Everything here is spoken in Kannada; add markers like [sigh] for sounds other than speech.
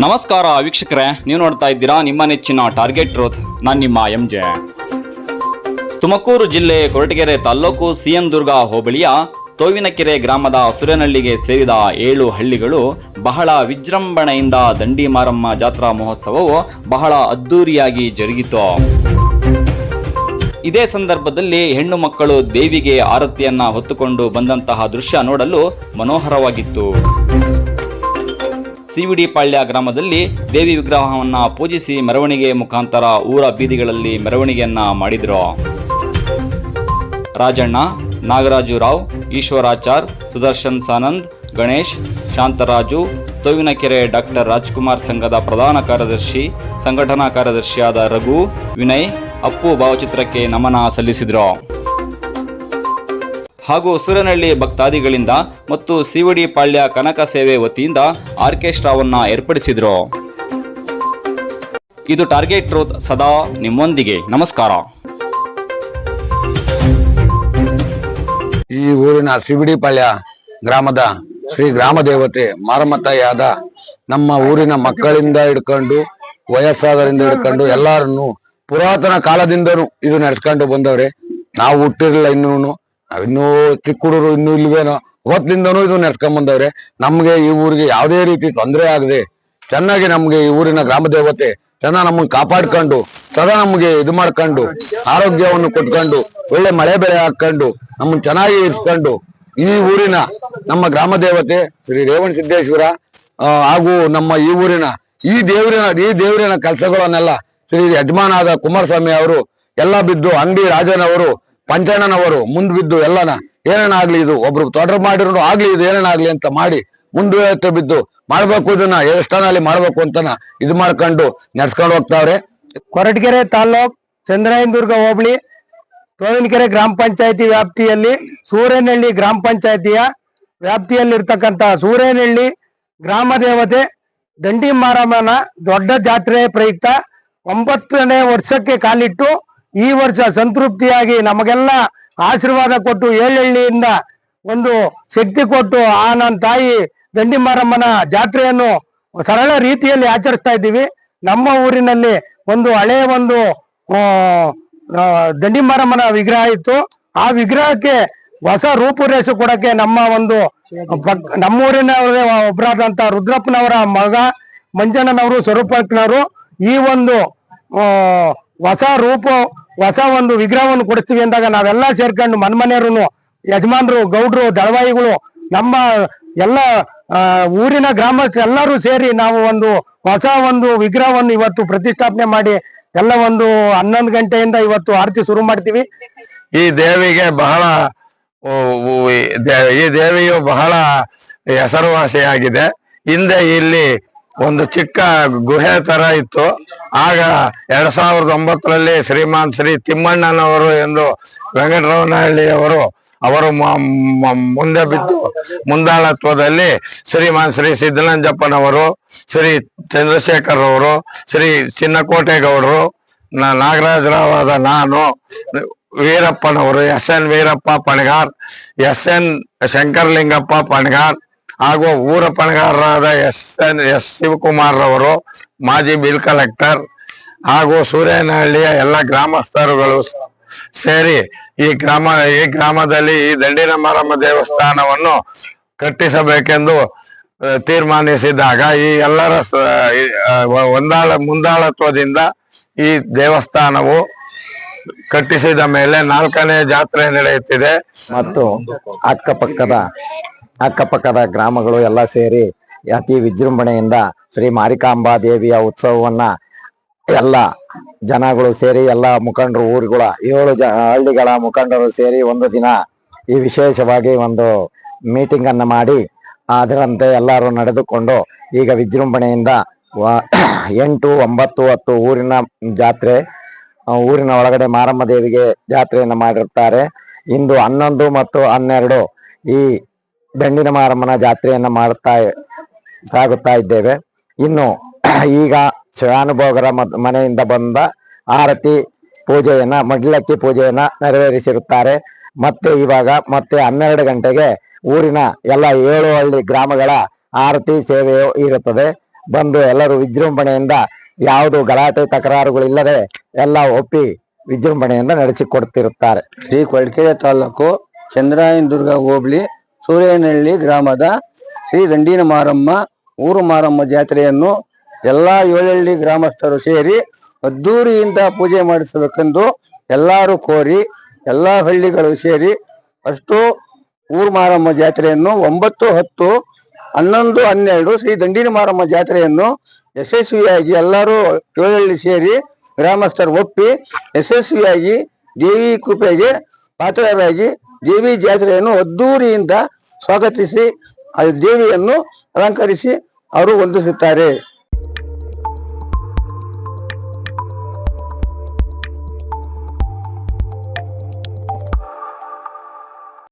ನಮಸ್ಕಾರ ವೀಕ್ಷಕರೇ, ನೀವು ನೋಡ್ತಾ ಇದ್ದೀರಾ ನಿಮ್ಮ ನೆಚ್ಚಿನ ಟಾರ್ಗೆಟ್ ರೋತ್ ನಾನು ನಿಮ್ಮ ಎಂ ಜೆ ತುಮಕೂರು ಜಿಲ್ಲೆ ಕೊರಟಗೆರೆ ತಾಲ್ಲೂಕು ಸಿಎಂ ದುರ್ಗ ಹೋಬಳಿಯ ತೋವಿನಕೆರೆ ಗ್ರಾಮದ ಸುರೇನಹಳ್ಳಿಗೆ ಸೇರಿದ ಏಳು ಹಳ್ಳಿಗಳು ಬಹಳ ವಿಜೃಂಭಣೆಯಿಂದ ದಂಡಿ ಮಾರಮ್ಮ ಜಾತ್ರಾ ಮಹೋತ್ಸವವು ಬಹಳ ಅದ್ದೂರಿಯಾಗಿ ಜರುಗಿತು. ಇದೇ ಸಂದರ್ಭದಲ್ಲಿ ಹೆಣ್ಣು ಮಕ್ಕಳು ದೇವಿಗೆ ಆರತಿಯನ್ನ ಹೊತ್ತುಕೊಂಡು ಬಂದಂತಹ ದೃಶ್ಯ ನೋಡಲು ಮನೋಹರವಾಗಿತ್ತು. ಸಿವಿಡಿ ಪಾಳ್ಯ ಗ್ರಾಮದಲ್ಲಿ ದೇವಿ ವಿಗ್ರಹವನ್ನ ಪೂಜಿಸಿ ಮೆರವಣಿಗೆ ಮುಖಾಂತರ ಊರ ಬೀದಿಗಳಲ್ಲಿ ಮೆರವಣಿಗೆಯನ್ನ ಮಾಡಿದ್ರು. ರಾಜಣ್ಣ, ನಾಗರಾಜು ರಾವ್, ಈಶ್ವರಾಚಾರ್, ಸುದರ್ಶನ್ ಸಾನಂದ್, ಗಣೇಶ್, ಶಾಂತರಾಜು ತೋವಿನಕೆರೆ ಡಾಕ್ಟರ್ ರಾಜ್ಕುಮಾರ್ ಸಂಘದ ಪ್ರಧಾನ ಕಾರ್ಯದರ್ಶಿ, ಸಂಘಟನಾ ಕಾರ್ಯದರ್ಶಿಯಾದ ರಘು, ವಿನಯ್ ಅಪ್ಪು ಭಾವಚಿತ್ರಕ್ಕೆ ನಮನ ಸಲ್ಲಿಸಿದ್ರು. ಹಾಗೂ ಸೂರನಹಳ್ಳಿ ಭಕ್ತಾದಿಗಳಿಂದ ಮತ್ತು ಸಿವಡಿ ಪಾಳ್ಯ ಕನಕ ಸೇವೆ ವತಿಯಿಂದ ಆರ್ಕೆಸ್ಟ್ರಾವನ್ನ ಏರ್ಪಡಿಸಿದ್ರು. ಇದು ಟಾರ್ಗೆಟ್ ಟ್ರೂತ್ ಸದಾ ನಿಮ್ಮೊಂದಿಗೆ. ನಮಸ್ಕಾರ. ಈ ಊರಿನ ಸಿವಿಡಿ ಪಾಳ್ಯ ಗ್ರಾಮದ ಶ್ರೀ ಗ್ರಾಮ ದೇವತೆ ಮಾರಮ್ಮತಾಯಿಯಾದ ನಮ್ಮ ಊರಿನ ಮಕ್ಕಳಿಂದ ಹಿಡ್ಕೊಂಡು ವಯಸ್ಸಾದರಿಂದ ಹಿಡ್ಕೊಂಡು ಎಲ್ಲಾರನ್ನು ಪುರಾತನ ಕಾಲದಿಂದನೂ ಇದು ನಡೆಸ್ಕೊಂಡು ಬಂದವ್ರೆ. ನಾವು ಹುಟ್ಟಿರಲಿಲ್ಲ ಇನ್ನೂ ನಾವಿನ್ನೂ ಚಿಕ್ಕ ಹುಡುಗರು ಇನ್ನೂ ಇಲ್ವೇನೋ ಅವತ್ತಿಂದನೂ ಇದು ನಡ್ಸ್ಕೊಂಡ್ ಬಂದವ್ರೆ. ನಮ್ಗೆ ಈ ಊರಿಗೆ ಯಾವುದೇ ರೀತಿ ತೊಂದರೆ ಆಗದೆ, ಚೆನ್ನಾಗಿ ನಮ್ಗೆ ಈ ಊರಿನ ಗ್ರಾಮ ದೇವತೆ ಚೆನ್ನಾಗಿ ನಮ್ಮನ್ನ ಕಾಪಾಡ್ಕೊಂಡು, ಸದಾ ನಮ್ಗೆ ಇದು ಮಾಡ್ಕೊಂಡು, ಆರೋಗ್ಯವನ್ನು ಕೊಟ್ಕೊಂಡು, ಒಳ್ಳೆ ಮಳೆ ಬೆಳೆ ಹಾಕೊಂಡು ನಮ್ಮನ್ನ ಚೆನ್ನಾಗಿ ಇರಿಸ್ಕೊಂಡು, ಈ ಊರಿನ ನಮ್ಮ ಗ್ರಾಮ ದೇವತೆ ಶ್ರೀ ರೇವಣ ಸಿದ್ದೇಶ್ವರ ಹಾಗೂ ನಮ್ಮ ಈ ಊರಿನ, ಈ ದೇವರಿನ ಈ ದೇವರಿನ ಕೆಲಸಗಳನ್ನೆಲ್ಲ ಶ್ರೀ ಯಜಮಾನ ಆದ ಕುಮಾರಸ್ವಾಮಿ ಅವರು, ಎಲ್ಲ ಬಿದ್ದು ಅಂಗಡಿ ರಾಜನವರು ಪಂಚಣ್ಣನವರು ಮುಂದ್ ಬಿದ್ದು ಎಲ್ಲನ ಏನೇನ ಆಗ್ಲಿ ಇದು? ಒಬ್ರು ತೊಡರ್ ಮಾಡಿರೋ ಆಗ್ಲಿ ಇದು ಏನೇನ ಆಗ್ಲಿ ಅಂತ ಮಾಡಿ ಮುಂದುವರಿಯುತ್ತೆ ಬಿದ್ದು, ಮಾಡ್ಬೇಕು ಇದನ್ನ ಎಷ್ಟನಲ್ಲಿ ಮಾಡ್ಬೇಕು ಅಂತನ ಇದು ಮಾಡ್ಕೊಂಡು ನಡ್ಸ್ಕೊಂಡು ಹೋಗ್ತಾವ್ರೆ. ಕೊರಟಗೆರೆ ತಾಲ್ಲೂಕ್ ಚಂದ್ರಾಯನದುರ್ಗ ಹೋಬಳಿ, ತೋವಿನಕೆರೆ ಗ್ರಾಮ ಪಂಚಾಯತಿ ವ್ಯಾಪ್ತಿಯಲ್ಲಿ ಸೂರ್ಯನಹಳ್ಳಿ ಗ್ರಾಮ ಪಂಚಾಯತಿಯ ವ್ಯಾಪ್ತಿಯಲ್ಲಿರ್ತಕ್ಕಂಥ ಸೂರ್ಯನಹಳ್ಳಿ ಗ್ರಾಮ ದೇವತೆ ದಂಡಿ ಮಾರಮ್ಮನ ದೊಡ್ಡ ಜಾತ್ರೆ ಪ್ರಯುಕ್ತ ಒಂಬತ್ತನೇ ವರ್ಷಕ್ಕೆ ಕಾಲಿಟ್ಟು ಈ ವರ್ಷ ಸಂತೃಪ್ತಿಯಾಗಿ ನಮಗೆಲ್ಲ ಆಶೀರ್ವಾದ ಕೊಟ್ಟು ಏಳೆಳ್ಳಿಯಿಂದ ಒಂದು ಶಕ್ತಿ ಕೊಟ್ಟು ಆ ನನ್ನ ತಾಯಿ ದಂಡಿಮಾರಮ್ಮನ ಜಾತ್ರೆಯನ್ನು ಸರಳ ರೀತಿಯಲ್ಲಿ ಆಚರಿಸ್ತಾ ಇದ್ದೀವಿ. ನಮ್ಮ ಊರಿನಲ್ಲಿ ಒಂದು ಹಳೆ ಒಂದು ದಂಡಿಮಾರಮ್ಮನ ವಿಗ್ರಹ ಇತ್ತು. ಆ ವಿಗ್ರಹಕ್ಕೆ ಹೊಸ ರೂಪುರೇಷೆ ಕೊಡಕ್ಕೆ ನಮ್ಮ ಒಂದು ನಮ್ಮೂರಿನವರೇ ಒಬ್ಬರಾದಂತ ರುದ್ರಪ್ಪನವರ ಮಗ ಮಂಜಣ್ಣನವರು, ಸ್ವರೂಪಜ್ಞರು ಈ ಒಂದು ಹೊಸ ರೂಪ ಹೊಸ ಒಂದು ವಿಗ್ರಹವನ್ನು ಕೊಡಿಸ್ತೀವಿ ಅಂದಾಗ ನಾವೆಲ್ಲ ಸೇರ್ಕೊಂಡು ಮನ್ಮನೆಯರು ಯಜಮಾನ್ರು, ಗೌಡ್ರು, ದಳವಾಯಿಗಳು, ನಮ್ಮ ಎಲ್ಲ ಊರಿನ ಗ್ರಾಮಸ್ಥ ಎಲ್ಲರೂ ಸೇರಿ ನಾವು ಒಂದು ಹೊಸ ಒಂದು ವಿಗ್ರಹವನ್ನು ಇವತ್ತು ಪ್ರತಿಷ್ಠಾಪನೆ ಮಾಡಿ ಎಲ್ಲ ಒಂದು ಹನ್ನೊಂದು ಗಂಟೆಯಿಂದ ಇವತ್ತು ಆರತಿ ಶುರು ಮಾಡ್ತೀವಿ. ಈ ದೇವಿಗೆ ಬಹಳ ಈ ದೇವಿಯು ಬಹಳ ಹೆಸರುವಾಸಿಯಾಗಿದೆ. ಹಿಂದೆ ಇಲ್ಲಿ ಒಂದು ಚಿಕ್ಕ ಗುಹೆ ತರ ಇತ್ತು. ಆಗ ಎರಡ್ ಸಾವಿರದ ಒಂಬತ್ತರಲ್ಲಿ ಶ್ರೀಮಾನ್ ಶ್ರೀ ತಿಮ್ಮಣ್ಣನವರು ಎಂದು ವೆಂಕಟರವನಹಳ್ಳಿಯವರು ಅವರು ಮುಂದೆ ಬಿದ್ದು ಮುಂದಾಳತ್ವದಲ್ಲಿ ಶ್ರೀಮಾನ್ ಶ್ರೀ ಸಿದ್ದನಂಜಪ್ಪನವರು ಶ್ರೀ ಚಂದ್ರಶೇಖರ್ ಅವರು ಶ್ರೀ ಚಿನ್ನಕೋಟೆಗೌಡರು ನಾಗರಾಜರಾವಾದ ನಾನು, ವೀರಪ್ಪನವರು, S N Veerappa Panagar, S N Shankaralingappa Panagar ಹಾಗೂ ಊರ ಪಣಗಾರರಾದ ಎಸ್ ಎನ್ ಎಸ್ ಶಿವಕುಮಾರ್ ರವರು ಮಾಜಿ ಬಿಲ್ ಕಲೆಕ್ಟರ್ ಹಾಗೂ ಸೂರ್ಯನಹಳ್ಳಿಯ ಎಲ್ಲ ಗ್ರಾಮಸ್ಥರುಗಳು ಸೇರಿ ಈ ಗ್ರಾಮ, ಈ ಗ್ರಾಮದಲ್ಲಿ ಈ ದಂಡಿನ ಮಾರಮ್ಮ ದೇವಸ್ಥಾನವನ್ನು ಕಟ್ಟಿಸಬೇಕೆಂದು ತೀರ್ಮಾನಿಸಿದಾಗ ಈ ಎಲ್ಲರ ಒಂದಾಳ, ಮುಂದಾಳತ್ವದಿಂದ ಈ ದೇವಸ್ಥಾನವು ಕಟ್ಟಿಸಿದ ಮೇಲೆ ನಾಲ್ಕನೇ ಜಾತ್ರೆ ನಡೆಯುತ್ತಿದೆ. ಮತ್ತು ಅಕ್ಕಪಕ್ಕದ ಅಕ್ಕಪಕ್ಕದ ಗ್ರಾಮಗಳು ಎಲ್ಲ ಸೇರಿ ಅತಿ ವಿಜೃಂಭಣೆಯಿಂದ ಶ್ರೀ ಮಾರಿಕಾಂಬಾ ದೇವಿಯ ಉತ್ಸವವನ್ನ ಎಲ್ಲ ಜನಗಳು ಸೇರಿ ಎಲ್ಲ ಮುಖಂಡರು ಊರುಗಳ ಏಳು ಜ ಹಳ್ಳಿಗಳ ಮುಖಂಡರು ಸೇರಿ ಒಂದು ದಿನ ಈ ವಿಶೇಷವಾಗಿ ಒಂದು ಮೀಟಿಂಗ್ ಅನ್ನು ಮಾಡಿ ಅದರಂತೆ ಎಲ್ಲರೂ ನಡೆದುಕೊಂಡು ಈಗ ವಿಜೃಂಭಣೆಯಿಂದ [clears throat] ಎಂಟು, ಒಂಬತ್ತು ಹತ್ತು ಊರಿನ ಜಾತ್ರೆ ಊರಿನ ಒಳಗಡೆ ಮಾರಮ್ಮ ದೇವಿಗೆ ಜಾತ್ರೆಯನ್ನು ಮಾಡಿರುತ್ತಾರೆ. ಇಂದು ಹನ್ನೊಂದು ಮತ್ತು ಹನ್ನೆರಡು ಈ ದಂಡಿನ ಮಾರಮ್ಮನ ಜಾತ್ರೆಯನ್ನ ಮಾಡುತ್ತಾ ಸಾಗುತ್ತಾ ಇದ್ದೇವೆ. ಇನ್ನು [clears throat] ಈಗ ಶಿವಾನುಭೋಗರ ಮನೆಯಿಂದ ಬಂದ ಆರತಿ ಪೂಜೆಯನ್ನ ಮಡ್ಲಕ್ಕಿ ಪೂಜೆಯನ್ನ ನೆರವೇರಿಸಿರುತ್ತಾರೆ. ಮತ್ತೆ ಇವಾಗ ಮತ್ತೆ ಹನ್ನೆರಡು ಗಂಟೆಗೆ ಊರಿನ ಎಲ್ಲ ಏಳು ಹಳ್ಳಿ ಗ್ರಾಮಗಳ ಆರತಿ ಸೇವೆಯು ಇರುತ್ತದೆ. ಬಂದು ಎಲ್ಲರೂ ವಿಜೃಂಭಣೆಯಿಂದ ಯಾವುದು ಗಲಾಟೆ ತಕರಾರುಗಳಿಲ್ಲದೆ ಎಲ್ಲ ಒಪ್ಪಿ ವಿಜೃಂಭಣೆಯಿಂದ ನಡೆಸಿಕೊಡ್ತಿರುತ್ತಾರೆ. ಶ್ರೀ ಕೊಳ್ಕೆರೆ ತಾಲೂಕು ಚಂದ್ರಾಯನ ದುರ್ಗ ಹೋಬಳಿ ಸೂರ್ಯನಹಳ್ಳಿ ಗ್ರಾಮದ ಶ್ರೀ ದಂಡಿನ ಮಾರಮ್ಮ, ಊರು ಮಾರಮ್ಮ ಜಾತ್ರೆಯನ್ನು ಎಲ್ಲಾ ಏಳಹಳ್ಳಿ ಗ್ರಾಮಸ್ಥರು ಸೇರಿ ಅದ್ದೂರಿಯಿಂದ ಪೂಜೆ ಮಾಡಿಸಬೇಕೆಂದು ಎಲ್ಲರೂ ಕೋರಿ, ಎಲ್ಲಾ ಹಳ್ಳಿಗಳು ಸೇರಿ ಅಷ್ಟು ಊರು ಮಾರಮ್ಮ ಜಾತ್ರೆಯನ್ನು ಒಂಬತ್ತು, ಹತ್ತು, ಹನ್ನೊಂದು, ಹನ್ನೆರಡು ಶ್ರೀ ದಂಡಿನ ಮಾರಮ್ಮ ಜಾತ್ರೆಯನ್ನು ಯಶಸ್ವಿಯಾಗಿ ಎಲ್ಲರೂ ಏಳಹಳ್ಳಿ ಸೇರಿ ಗ್ರಾಮಸ್ಥರು ಒಪ್ಪಿ ಯಶಸ್ವಿಯಾಗಿ ದೇವಿ ಕೃಪೆಗೆ ಪಾತ್ರರಾಗಿ ದೇವಿ ಜಾತ್ರೆಯನ್ನು ಅದ್ದೂರಿಯಿಂದ ಸ್ವಾಗತಿಸಿ ಆ ದೇವಿಯನ್ನು ಅಲಂಕರಿಸಿ ಅವರು ವಂದಿಸುತ್ತಾರೆ.